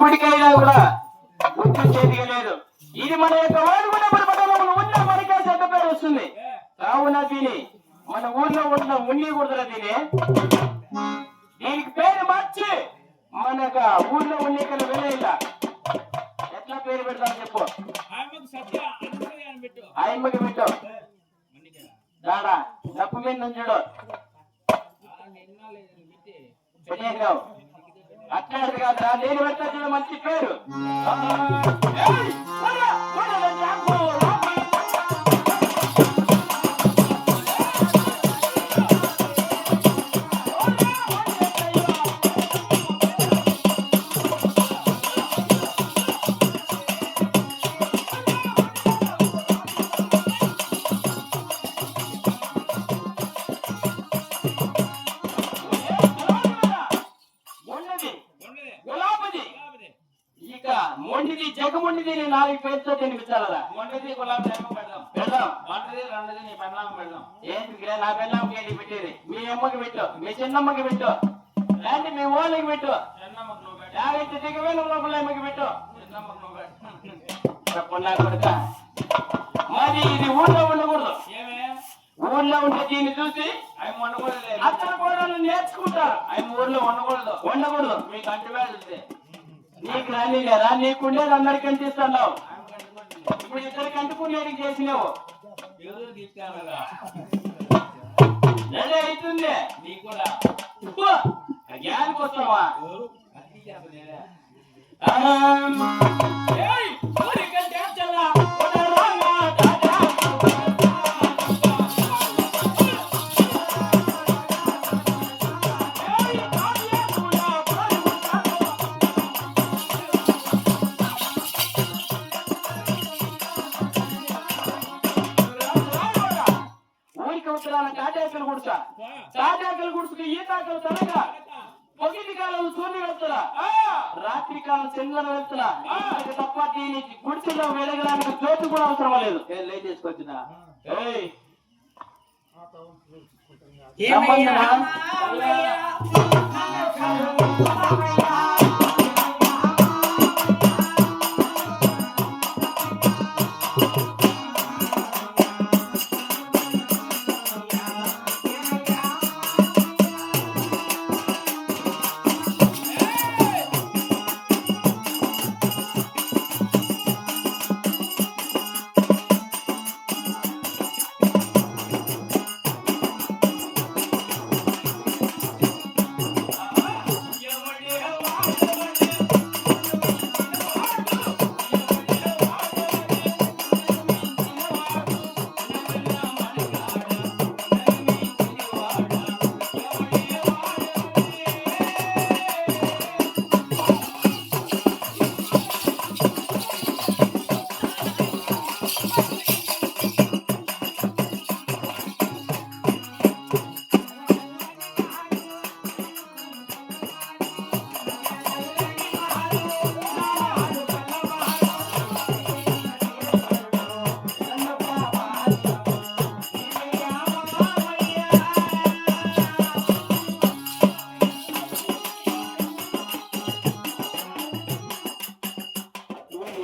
ఇప్పటికైనా కూడా గుర్తు చేతిగా లేదు ఇది మన యొక్క వాడుకున్నప్పుడు పట్టణంలో ఉన్న మనకే చెడ్డ పేరు వస్తుంది. కావున దీని మన ఊర్లో ఉన్న ఉన్ని కుదర దీని దీనికి పేరు మార్చి మనక ఊర్లో ఉన్ని కన్నా వెళ్ళేలా. ఎట్లా పేరు పెడతాం చెప్పు? ఆయమ్మకి పెట్టు. దాడా తప్పు మీద నుంచుడు పెట్టేసావు అట్లాంటిది కాదు నేను పెడతా మంచి పేరు. మొండిది జగమొండిది నేను నాలుగు పేరుతో తినిపించాలరా మొండది గులాబీ ఏమో పెడదాం. పెడదాం. వంటది రెండది నీ పెళ్ళాం పెడదాం. ఏంటి నా పిల్లమ్మకి ఏంటి పెట్టేది? మీ అమ్మకి పెట్టు మీ చిన్నమ్మకి పెట్టు. లేదంటే మీ ఓళ్ళకి పెట్టు. చిన్నమ్మకు నువ్వు పెట్ట. లేకపోతే దిగవేల లోపల అమ్మకి పెట్టు. చిన్నమ్మకు నువ్వు పెట్ట. కొడుక. మరి ఇది ఊళ్ళో ఉండకూడదు. ఏమే? ఊళ్ళో ఉంటే దీన్ని చూసి అవి వండకూడదు అతను కూడా నేర్చుకుంటారు. అవి ఊర్లో ఉండకూడదు. ఉండకూడదు. మీకు అంటు వేస్తుంది నీకు రాని లేరా నీకుండేది అందరికి అంటిస్తున్నావు ఆమె ఇప్పుడు ఇద్దరికి అంటుకునేది చేసినావు. ఎవరు తీసుకెళ్ళగా అవుతుంది కూడా జ్ఞానికి వస్తావా ఉత్తరాన తాటాకులు కుడుతా తాటాకులు కుడుచుకు ఈతాకులు తనగా పొగిటి కాలం సూర్యుడు వెళ్తున్నా. రాత్రి కాలం చంద్రుడు వెళ్తున్నా. తప్ప దీని గుడిసెలో వెలగడానికి చోటు కూడా అవసరం లేదు. లేట్ చేసుకొచ్చిన?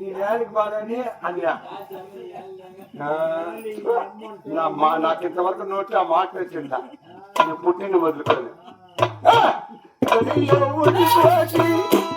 ఈ వేళకి బాగానే అది నా మా నాకు ఇంతవరకు నోట్లో ఆ మాట వచ్చిందా? నేను పుట్టిన 我能有我的